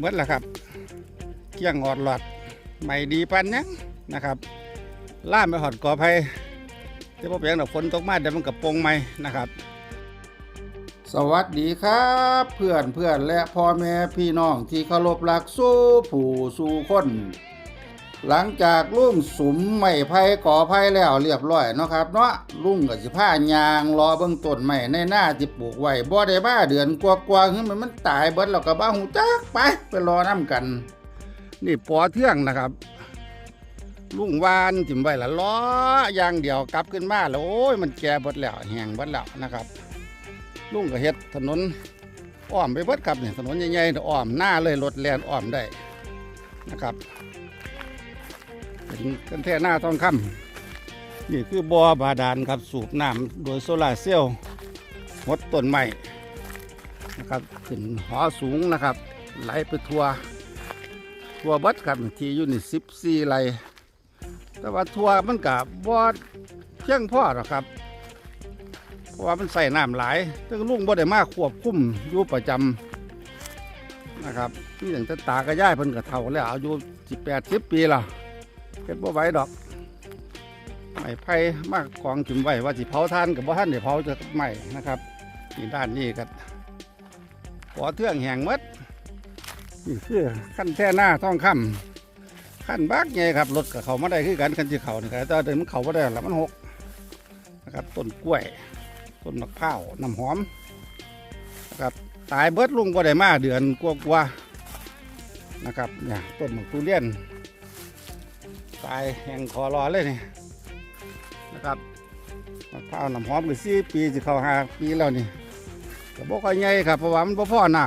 เมื่อละครับเกี้ยงออดหลอดไม่ดีปันยังนะครับล่ามไปหอดกอไผ่ที่พ่อเปียงดอกฝนตกมาเดี๋ยวมันกับปงไหมนะครับ สวัสดีครับ เพื่อนเพื่อนและพ่อแม่พี่น้องที่เคารพรักสู้ผู้สู้คน หลังจากลุงสุมไม่ไผ่ก่อไผ่แล้วเรียบร้อยเนาะครับเนาะลุงกับสิผ้ายางรอเบื้องต้นใหม่ในหน้าที่ปลูกไว้บ่ได้บ้าเดือนกว่าๆคือมันมันตายเบิดแล้วก็บ้าหูจักไปไปรอน้ำกัน นี่ปอเทื่องนะครับลุงวานจิ้มไว้ละล้อย่างเดียวกลับขึ้นมาแล้วโอ้ยมันแก่เบิดแล้วแหงเบิดแล้วนะครับ ลุงก็เฮ็ดถนนอ้อมไปเบิดครับเนี่ยถนนใหญ่ๆอ้อมหน้าเลยรถแล่นอ้อมได้นะครับ เป็นกันแท่หน้าทองคำนี่คือบ่อบาดาลครับสูบน้ำโดยโซลาเซลล์หดต้นไม้นะครับขึ้นหอสูงนะครับ ไหลไปทั่วทั่วบัดครับที่อยู่นี่สิบสี่ไร่แต่ว่าทั่วมันกับบ่เพียงพ่อหรอกครับเพราะว่ามันใส่น้ำหลายซึ่งลุงบ่ได้มาควบคุมอยู่ประจำนะครับนี่อย่างต่ตากระย่ายเพิ่นก็เฒ่าแล้วอายุสิบแปดสิบปีแล้ว เฮ็ดบ่ไหวดอกไม้ไผ่มากกองจุ่มไว้ว่าสิเผาท่านกับบ่ท่านเดี๋ยวเผาจะไหม้นะครับนี่ด้านนี้ก็ขอเทื่องแห่งหมดนี่คือขั้นแท่หน้าท้องคำขั้นบักไงครับรถกับเขามาได้คือกันคันที่เขานี่ครับแต่เดินมันเขาไม่ได้แล้วมันหกนะครับต้นกล้วยต้นมะพร้าวน้ำหอมนะครับตายเบิดลุงก็ได้มาเดือนกว่าๆนะครับเนี่ยต้นมะกรูเรียน ตายแห่งคอรอเลยนี่นะครับมะพร้าวน้ำหอมก็สี่ปีจะเข้าห้าปีแล้วนี่ก็บอกว่าใหญ่ครับเพราะว่ามันบ่พอน้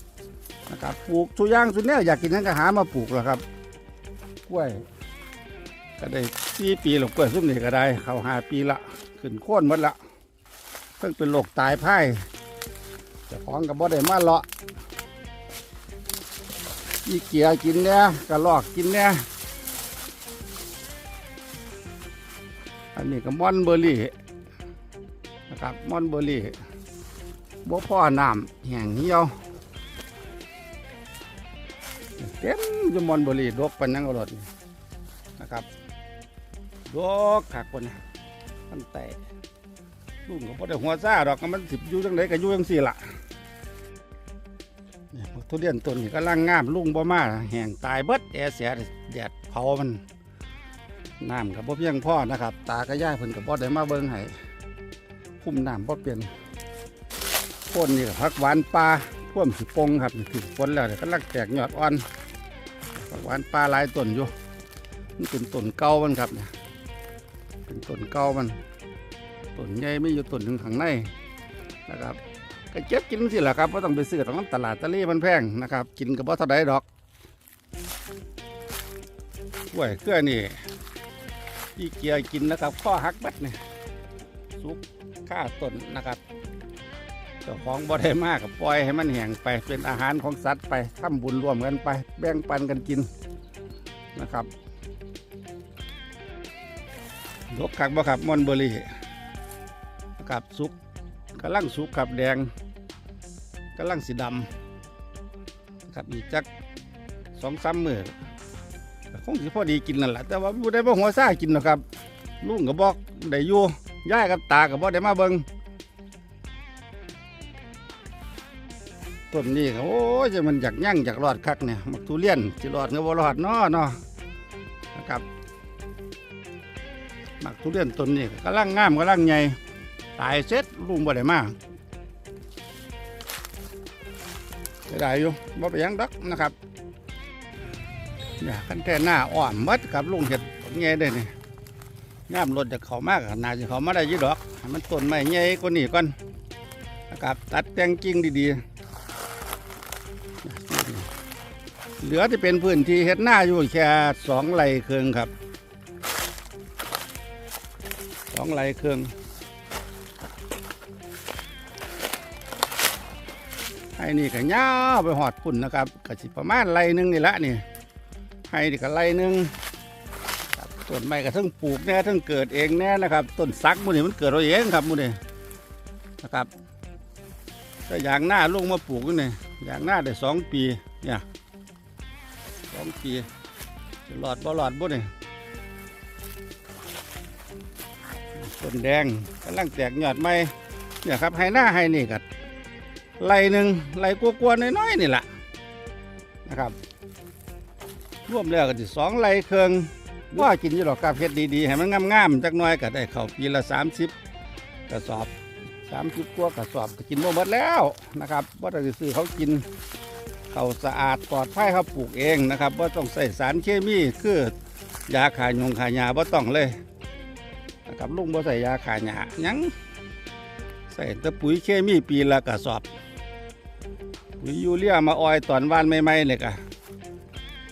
ำนะครับปลูกทุกอย่างทุกแนวอยากกินนั่นก็หามาปลูกแล้วครับกล้วย ก็ได้สี่ปีหลงกล้วยซุ้มนี่ก็ได้ เข้าห้าปีละขึ้นโค่นหมดละเพิ่งเป็นโรคตายพ่ายเจะของกับบ่ได้มาเลาะอีเกียกินเนี่ยกระลอกกินเนี่ย นนี้ก็มอนเบอร์รี่นะครับมอนเบอร์รี่บ่พ่อน้ำแห้งเหี่ยวเต็มอยู่มอนเบอร์รี่ดกปันยังกรดนี่นะครับดกขากคนนะมันแตกลุงก็บ่ได้หัวซ่าดอกก็มันสิบอยู่จังไดก็อยู่จังสี่ละเนี่ยพวกทุเรียนต้นนี้ก็ลังงามลุงบ่มาแห้งตายเบิดแอเสียแดดเผามัน น้ำกับบ่เพียงพ่อนะครับ ตากระย่ายเพิ่นกับบ่ได้มาเบิ่งให้คุ้มน้ำบ่เปลี่ยนโคนนี่กับผักหวานปลาพ่วมสิปงครับถึงฝนแล้วเดี๋ยวก็ลักแตกยอดอ่อนผักหวานปลาหลายต้นอยู่นี่เป็นต้นเก่ามันครับเนี่ยเป็นต้นเก่ามันต้นใหญ่ไม่อยู่ต้นหนึ่งข้างในนะครับก็เก็บกินสิแหละครับไม่ต้องไปซื้อตรงตลาดตะลี่มันแพงนะครับ กินกับบ่เท่าใดดอกกล้วยเครือนี่ ที่เกียร์กินนะครับข้อหักบัดเนี่ยสุกข้าต้นนะครับเจ้าของบ่ได้มากกับปล่อยให้มันแห้งไปเป็นอาหารของสัตว์ไปทำบุญร่วมกันไป แบ่งปันกันกินนะครับลกขักบ่ครับมอนเบอรี่นะครับสุกกำลังสุกขับแดงกำลังสีดำนะครับอีกจักสองสามมือ คงสิพอดีกินนั่นแหละแต่ว่าบ่ได้บ่หัวซ่ากินหรอกครับลุงก็บอกได้อยู่ย่ายกับตาก็บ่ได้มาเบิ่งต้นนี้โอ้ยจะมันอยากยั่งอยากรอดคักเนี่ยมักทุเรียนสิรอดก็บ่รอดเนาะเนาะนะครับมักทุเรียนต้นนี้ก็กำลังงามกำลังใหญ่ตายเสร็จลุงบ่ได้มาได้อยู่บ่ไปยังดอกนะครับ เนี่ยขั้นแท่หน้าอ่อนมัดกับลุงเห็ดเงี้ยได้นี่งามรถจะเขามากขนาดจะเขามาได้ยี่ดอกมันต้นไม้เงี้ยกว่านี้ก่อนนะครับตัดแต่งกิ่งดีๆ เหลือที่เป็นพื้นที่เห็ดหน้าอยู่แค่สองไร่เครื่องครับสองไร่เครื่องให้นี่ก็ยาวไปหอดปุ่นนะครับก็สิประมาณไร่นึงนี่ละนี่ ให้ดีกับไรหนึ่งต้นไม้ก็ทั้งปลูกแน่ทั้งเกิดเองแน่นะครับต้นซักมูนี่มันเกิดเราเองครับมูนี่นะครับถ้าอย่างหน้าลุงมาปลูกนี่อย่างหน้าได้สองปีเนี่ยสองปีจะหลอดบ่หลอดบ่เนี่ยต้นแดงกำลังแตกยอดใหม่เนี่ยครับให้หน้าให้นี่กัดไรหนึ่งไรกลัวๆน้อยๆนี่แหละนะครับ รวมแล้วก็สิสองไรเครื่องว่ากินอยู่หรอกครับเฮ็ดดีๆให้มันงามๆจักหน่อยก็ได้เขาปีละสามสิบกระสอบสามสิบกว่ากระสอบก็กินบ่หมดแล้วนะครับว่าแต่ซื้อเขากินเขาสะอาดปลอดภัยเขาปลูกเองนะครับว่าต้องใส่สารเคมีคือยาขายงขายาว่าต้องเลยนะครับลุงบ่ใส่ยาขายายังใส่ต่ปุ๋ยเคมีปีละกระสอบปุ๋ยยูเรียมาออยตอนวานใหม่ๆเนี่ยกะ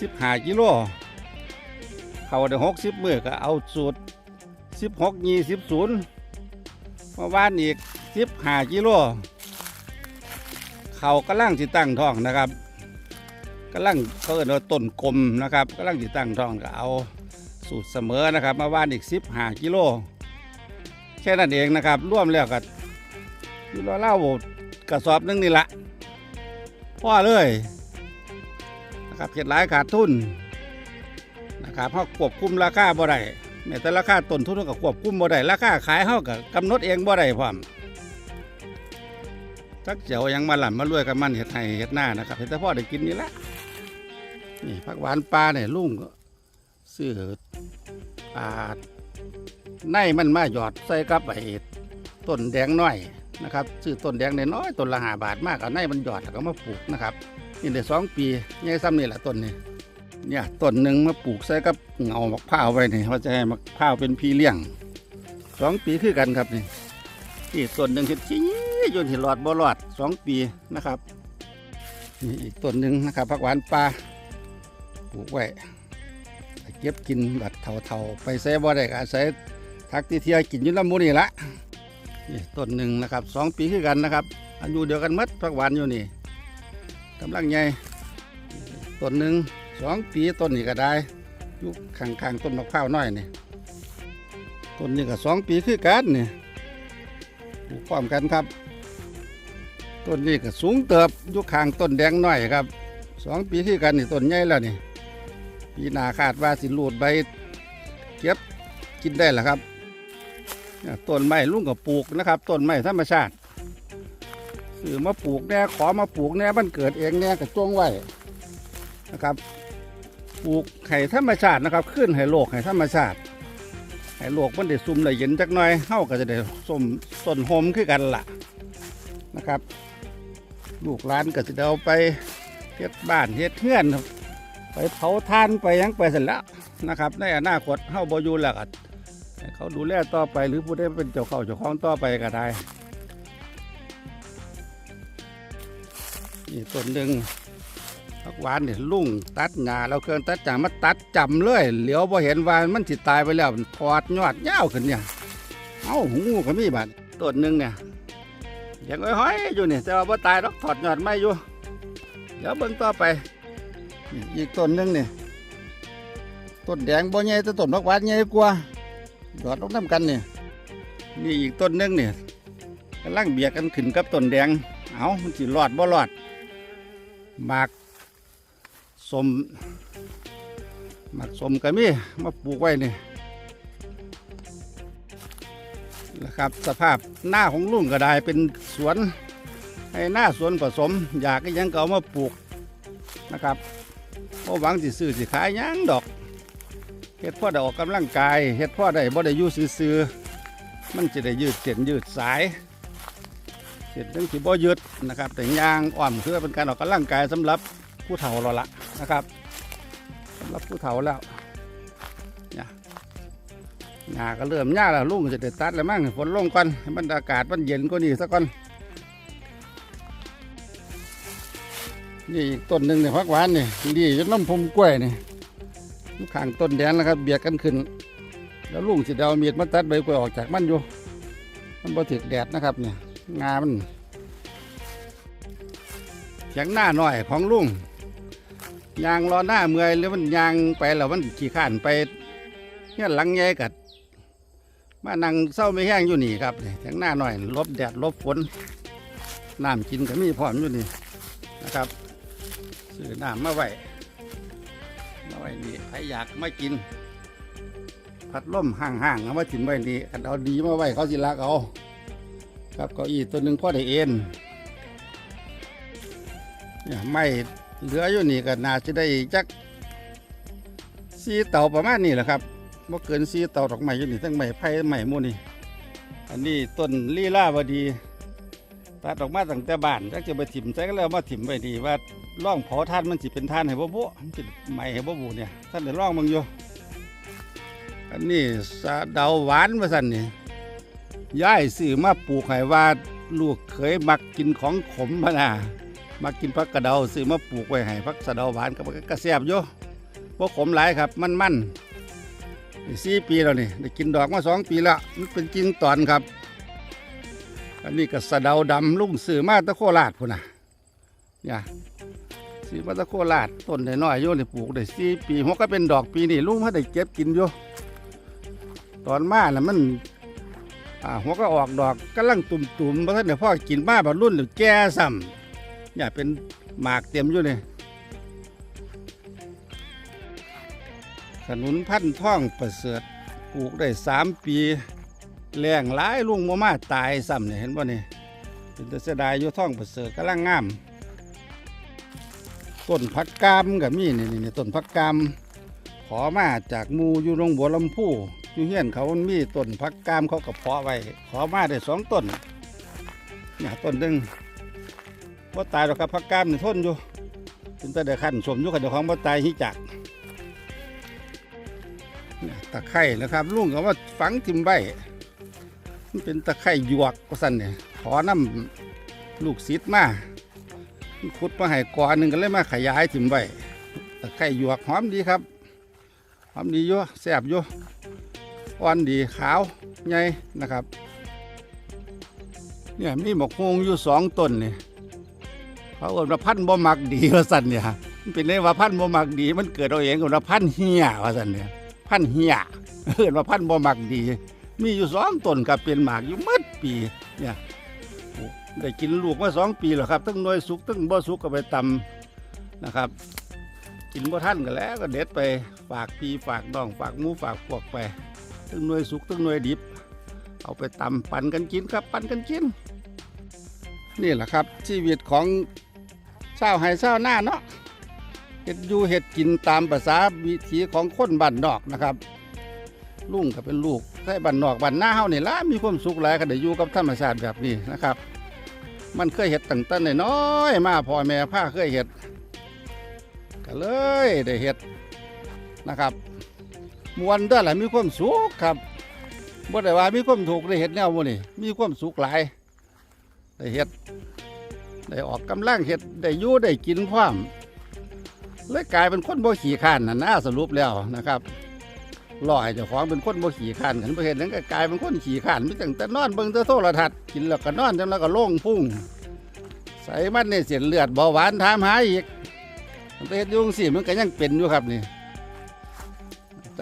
สิบห้ากิโลเขาได้หกสิบมือก็เอาสูตรสิบหกยี่สิบศูนย์เมื่านอีกสิบห้ากิโลเขากำลังจิตั้งท้องนะครับกำลังเขาเรียกว่าต้นกลมนะครับกำลังจิตั้งท้องก็เอาสูตรเสมอนะครับเมื่านอีกสิบห้ากิโลแค่นั้นเองนะครับร่วมแล้วก็อยู่ราวเล่ากระสอบนึงนี่ละพ่อเลย นะครับเก็ดหลายขาดทุนนะครับเพราควบคุมราคาบ่ได้แม้แต่ราคาต้นทุนเราก็ควบคุมบ่ได้ราคาขายเฮาก็กำหนดเองบ่ได้พร้อมจักเจียวยังมาหลั่นมารวยกับมันเฮ็ดให้เฮ็ดหน้านะครับเฮ็ดแต่พ่อได้กินนี่ละนี่ผักหวานปลาเนี่ยลุงก็ซื้อปลาในมันมาหยอดใส่กับไอ้ต้นแดงน้อยนะครับซื้อต้นแดงน้อยต้นละหาบาทมากเอาในมันหยอดแล้วก็มาปลูกนะครับ นี่ได้สองปีใหญ่ซ้ำนี่แหละต้นนี้เนี่ยต้นหนึ่งมาปลูกใส่กับเงามะพร้าวไว้นี่เขาจะให้มะพร้าวเป็นพี่เลี้ยงสองปีคือกันครับนี่ที่ต้นหนึ่งที่จี้จนที่หลอดบ่หลอดสองปีนะครับนี่อีกต้นหนึ่งนะครับผักหวานปลาปลูกไว้เก็บกินแบบเท่าๆไปใส่บ่ได้ก็อาศัยทักที่เที่ยวกินยู่ลำมูนี่ละนี่ต้นหนึ่งนะครับสองปีคือกันนะครับอายุเดียวกันมัดผักหวานอยู่นี่ กำลังใหญ่ต้นหนึ่งสองปีต้นนี้ก็ได้อยู่ข้างๆต้นมะพร้าวน้อยนี่ต้นนี้ก็สองปีคือกันนี่ปลูกพร้อมกันครับต้นนี้ก็สูงเติบอยู่ข้างต้นแดงน้อยครับสองปีคือกันนี่ต้นใหญ่แล้วนี่ปีหน้าคาดว่าสิรูดใบเก็บกินได้แหละครับต้นไม้ลุงก็ปลูกนะครับต้นไม้ธรรมชาติือมาปลูกแน่ขอมาปลูกแน่มันเกิดเองแน่ก็จ้วงไว้นะครับปลูกไห่ธรรมชาตินะครับ ขึ้นไห่โลกไห่ธรรมชาติไห่โลกมันได้ซุ่มได้เย็นจักหน่อยเฮาก็จะได้ส้มต้นโฮมคือกันล่ะนะครับ ลูกหลานก็จะได้เอาไปเฮ็ดบ้านเฮ็ดเฮือนไปเผาท่านไปยังไปเสร็จแล้วนะครับ ในอนาคตเฮาบ่อยู่แล้วก็เขาดูแลต่อไปหรือผู้ใดเป็นเจ้าเข้าเจ้าของต่อไปก็ได้ นี่ต้นหนึ่งผักหวานเนี่ยลุ่งตัดหญ้าเราเครื่องตัดจางมาตัดจำเลยเหลียวพอเห็นว่ามันสิตายไปแล้วถอดยอดยาวขึ้นเนี่ยเอ้าหูก็มีบาดต้นหนึ่งเนี่ยยังห้อยๆอยู่เนี่ยแต่ว่าบ่ตายหรอกถอดยอดไม่อยู่เดี๋ยวเบิ่งต่อไป อีกต้นหนึ่งเนี่ยต้นแดงบ่ใหญ่แต่ต้นผักหวานใหญ่กว่าดอดลงน้ำกันเนี่ยนี่อีกต้นหนึ่งเนี่ยกำลังเบียดกันขึ้นกับต้นแดง เอามันสิรอดบ่รอด หมากสมหมากสมก็มีมาปลูกไว้นี่นะครับสภาพหน้าของลุงก็ได้เป็นสวนให้หน้าสวนผสม อยากก็ยังก็เอามาปลูกนะครับเพราะหวังสิซื้อสิขายยังดอกเฮ็ดพ่อได้ออกกำลังกายเฮ็ดพ่อได้บ่ได้อยู่ซื่อมันจะได้ยืดเส้นยืดสาย เสร็จถึงสิบ่ยืดนะครับ แต่ยางอ่อนเพื่อเป็นการออกกำลังกายสำหรับผู้เฒ่าเราละนะครับสำหรับผู้เฒ่าแล้วเนี่ยหญ้าก็เริ่มหญ้าแล้วลุงจะได้ตัดแล้วมั้งฝนลงก่อนให้มันอากาศมันเย็นกว่านี้สักก่อนนี่อีกต้นหนึ่งเนี่ยพักหวานนี่ดีจนน้ำพมกล้วยนี่ยู่ข้างต้นแดงแล้วครับ เบียดกันขึ้น แล้วลุงสิเดเอามีดมาตัดใบกล้วยออกจากมันอยู่ มันบ่ถึกแดดนะครับเนี่ย งามันเสียงหน้าหน่อยของลุงยางรอหน้าเมื่อยหรือมันยางไปแล้วมันขี่ข้านไปเนี่ยหลังใหญ่กัดมานั่งเศร้าไม่แห้งอยู่นี่ครับนี่เสียงหน้าหน่อยลบแดดลบฝนน้ำกินก็มีพร้อมอยู่นี่นะครับซื้อน้ำมาไว้มาไว้นี่ใครอยากมากิน พัดลมห่างๆเอามาถิ่มไว้นี่เอาดีมาไว้เขาสิรักเอา ครับเก้าอี้ตัวหนึ่งพ่อได้เอ็นเนี่ยไม่เหลืออยู่นี่ก็น่าจะได้จักสีเต่าประมาณนี้แหละครับบ่อเกินสีเต่าดอกไม้อยู่นี่ทั้งไม้ไผ่ไม้มูนี่อันนี้ต้นลีลาวดีตัดออกมาตั้งแต่บ้านจักจะไปถิ่มใส่ก็แล้วมาถิ่มไว้ดีว่าร่องเผาท่านมันสิเป็นท่านให้บ่บุมันสิไหม้ให้บ่บุเนี่ยท่านได้ร่องมึงอยู่อันนี้สะเดาหวานมาสั่นนี่ ย่ายซื้อมาปลูกให้ว่าลูกเคยมักกินของขมมานะมักกินพักกระเดาซื้อมาปลูกไว้ให้พักสะเดาหวานกับกระเสียบอยู่พวกขมหลายครับ มันมันสี่ปีแล้วนี่ได้กินดอกมาสองปีล้วมันเป็นจริงตอนครับ อันนี้ก็สะเดาดำลุงซื้อมาตะโคราชพุ่นนะเนี่ยซื้อมาตะโคราชต้นน้อยๆอยู่นี่ปลูกได้สี่ปีหัวก็เป็นดอกปีนี่ลุงมาได้เก็บกินอยู่ตอนมาน่ะมัน อ่าหัวก็ออกดอกกำลังตุ่มๆเพราะท่านเดี๋ยพ่อกินมาแบบรุ่นหรือแก่ซ้ำเนี่ยเป็นหมากเต็มอยู่เลยขนุนพันธุ์ท่องประเสริฐปลูกได้สามปีแรงหลายลุงมามาตายซ้ำเนี่ยเห็นป่ะนี่เป็นต่เสดายอยู่ท่องประเสริฐกำลังงามต้นพักกามกับมีนี่นี่ต้นพักกามขอมาจากมูอยู่โรงบัวลำพู อยู่เฮียนเขามันมีต้นพักกามเขาก็เพาะไว้ขอมาได้สองต้นเนี่ยต้นหนึ่งว่าตายหรอกครับพักกามนี่ทนอยู่เป็นแต่เดือขันสมอยู่กับเดี๋ยวของว่าตายหิจักเนี่ยตะไคร่นะครับลุงก็ว่าฝังทิมใบมันเป็นตะไคร่หยวกก็สั่นเนี่ยขอน้ำลูกศิษย์มาขุดมาให้กอหนึ่งก็เลยมาขยายทิมใบตะไคร่หยวกหอมดีครับหอมดีอยู่แซ่บอยู่อ่ อนดีขาวใหญ่นะครับเนี่ยมีหมกฮวงอยู่สองต้นนี่เขาเอิ้นว่าพันธุ์บ่มักดีว่าสั่นเนี่ยมันเป็นเลยว่าพันธุ์บ่มักดี มันเกิดเอาเองกับว่าพันธุ์เฮียว่าสั่นเนี่ยพันธุ์เฮียเอิ้นว่าพันธุ์บ่มักดี มีอยู่สองต้นครับเป็นหมากอยู่มืดปีเนี่ยได้กินลูกมาสองปีแล้วครับทั้งน่วยสุกทั้งบ่สุกก็ไปตำนะครับ กินบ่ท่านกันแล้วก็เด็ดไปฝากพี่ฝากน้องฝากหมูฝากพวกไป ตึงหน่วยสุกตึงหน่วยดิบ เอาไปตำปั่นกันกินครับ ปั่นกันกิน นี่แหละครับ ชีวิตของชาวไห้ชาวหน้าเนาะเห็ดอยู่เห็ดกินตามภาษาวิถีของคนบ้านนอกนะครับลุงก็เป็นลูกใช่บ้านนอกบ้านหน้าเฮานี่ละมีความสุขหลายก็ได้อยู่กับธรรมชาติแบบนี้นะครับ มันเคยเห็ดตั้งแต่น้อยมาพ่อแม่พาเคยเห็ดก็เลยได้เห็ดนะครับ มวนเด้อหละมีความสุขครับบ่ได้ว่ามีความถูกได้เห็ดแนวบ่นี่มีความสุขหลายได้เห็ดได้ออกกำลังเห็ดได้อยู่ได้กินพร้อมเลยกลายเป็นคนบ่ขี้ข้านน่ะนะสรุปแล้วนะครับลอยเจ้าของเป็นคนบ่ขี้ข้านกันบ่เห็นนั้นก็กลายเป็นคนขี้ข้านมีตั้งแต่นอนเบิ่งแต่โทรทัศน์กินแล้วก็นอนจังแล้วก็โล่งพุ่งใส่มันในเส้นเลือดเบาหวานถามหาอีกมันไปเฮ็ดยุ่งสิมันก็ยังเป็นอยู่ครับนี่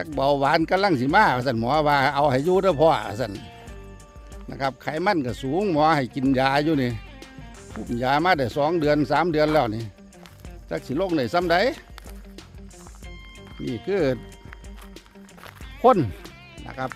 จักเบาหวานกำลังสิมาสันหมอว่าเอาให้อยู่เด้อพ่อสันนะครับไขมันก็สูงหมอให้กินยาอยู่นี่พุ่มยามาได้สองเดือนสามเดือนแล้วนี่จักสิลงได้ซ้ำใดนี่คือคนนะครับ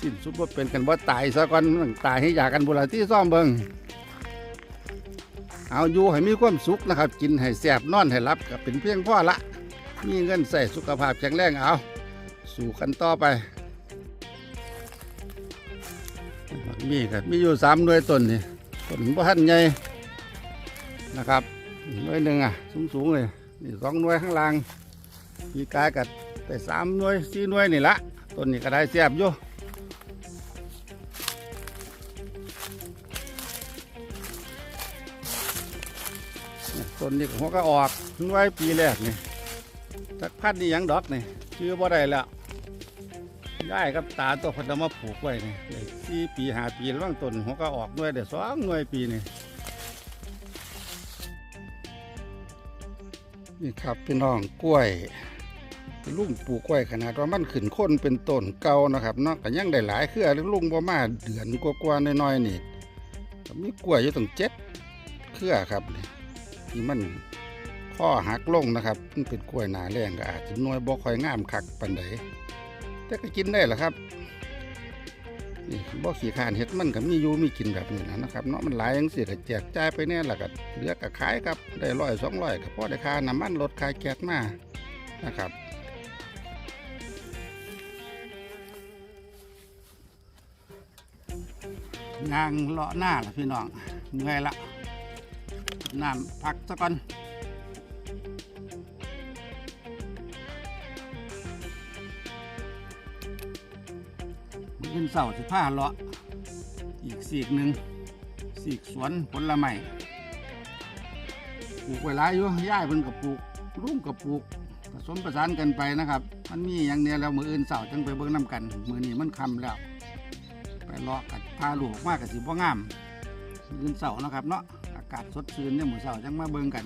สิ้นสุดว่าเป็นกันว่าตายซะก่อนมันตายให้อยากกันบุหรี่ที่ซ่อมเบิงเอาอยู่ให้มีความสุขนะครับ กินให้แสบนอนให้รับก็เป็นเพียงพ่อละ มีเงินใส่สุขภาพแข็งแรงเอา สู่กันต่อไปมีครับมีอยู่สามหน่วยต้นนี่ต้นบ่ทันใหญ่นะครับหน่วยหนึ่งอะสูงสูงๆเลยนี่สองหน่วยข้างล่างมีกายกับแต่สามหน่วยสี่หน่วยนี่ละต้นนี้ก็ได้แสบอยู่ต้นนี้หัวก็ออกไว้ปีแรกนี่จักพันนี่ยังดอกนี่ชื่อบ่ได้แล้ว ย้ายกับตาตัวเพนเอามาปลูกไว้นี่ได้สี่ปีหาปีแล้วบางต้นหัวก็ออกหน่วยได้สองหน่วยปีนี่นี่ครับพี่น้องกล้วยลุงปลูกกล้วยขนาดว่ามันขึ้นค้นเป็นต้นเก่านะครับเนาะก็ยังได้หลายเครือลุงบ่มาเดือนกว่าๆน้อยๆนี่มีกล้วยอยู่ตั้งเจ็ดเครือครับนี่ที่มันพ่อหักลงนะครับ มันเป็นกล้วยหนาแรงก็อาจจะน่วยบ่ค่อยงามคักปานใด แต่ก็กินได้หละครับนี่บ่ขี้ขานเห็ดมันก็มีอยู่มีกินแบบนี้นะนะครับเนาะมันหลายจังซี่ก็แจกจ่ายไปแน่ละก็เหลือก็ขายครับได้ร้อยสองร้อยก็พอได้ค่าน้ำมันรถค่าแก๊สมานะครับงางเลาะหน้าละพี่น้องเมื่อยละน้ำพักซะก่อน เป็นเสาสิผ้าเลาะอีกสีกหนึ่งสีกสวนผลไม้ปลูกไว้หลายอยู่ย่ายเพิ่นกับปลูกรุ่งกับปลูกผสมประสานกันไปนะครับ มันมีอย่างเนี้ยแล้วมืออื่นเสาจังไปเบิ่งน้กัน มือนี้มันคำแล้ว ไปเลาะกัดพาลูกมากกับสิบ่งามมืออื่นเสานะครับเนาะอากาศสดชื่นเนี่ยหมูเสาจังมาเบิ่งกัน